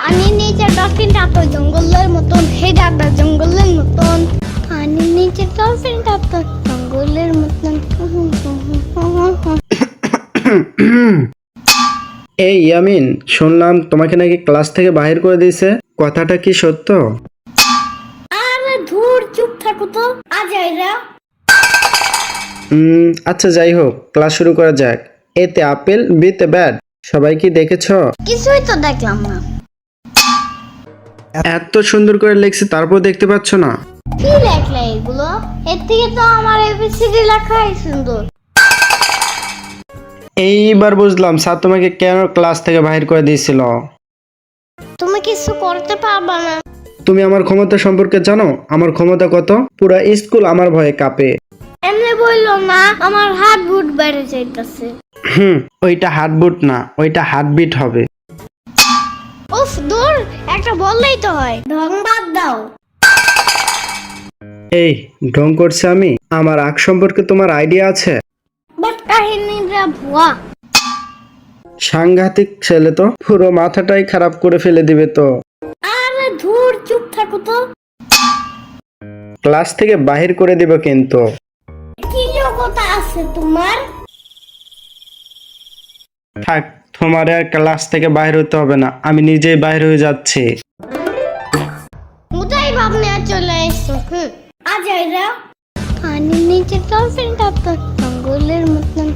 পানির নিচে ডলফিনটা তো জঙ্গলের মতন হে দাদা জঙ্গলের মতন। পানির নিচে ডলফিনটা তো জঙ্গলের মতন। এই ইয়ামিন শুনলাম তোমাকে নাকি ক্লাস থেকে বাহির করে দিয়েছে। কথাটা কি সত্য? আরে ধুর চুপ থাকো তো। আজ উম, আচ্ছা যাই হোক ক্লাস শুরু করা যাক। এতে আপেল বিতে ব্যাট। সবাই কি দেখেছ? কিছুই তো দেখলাম না। এত সুন্দর করে লিখছে তারপর দেখতে পাচ্ছ না। কি লেখলা এগুলো? এর থেকে তো আমার এবিসিডি লেখাই সুন্দর। এইবার বুঝলাম স্যার তোমাকে কেন ক্লাস থেকে বাহির করে দিয়েছিল? তুমি কিছু করতে পারবা না। তুমি আমার ক্ষমতা সম্পর্কে জানো? আমার ক্ষমতা কত? পুরো স্কুল আমার ভয়ে কাঁপে। এমনি বলল না আমার হাত বুট বেড়ে যাইতেছে। হুম ওইটা হার্টবিট না ওইটা হার্টবিট হবে। একটা বললেই তো হয়। ঢং বাদ দাও। এই ঢং করছে আমি? আমার আগ সম্পর্কে তোমার আইডিয়া আছে? বাট কাহিনীটা ভুয়া। সাংঘাতিক ছেলে তো। পুরো মাথাটাই খারাপ করে ফেলে দিবে তো। আরে ধুর চুপ থাকো তো। ক্লাস থেকে বাহির করে দিব কিন্তু। কি যোগ্যতা আছে তোমার? থাক তোমার আর ক্লাস থেকে বাইরে হতে হবে না আমি নিজেই বাইরে হয়ে যাচ্ছি। মুদাই ভাবনে চলে এসো আজ এরা পানির নিচে ডলফিনটা তো জঙ্গলের মতন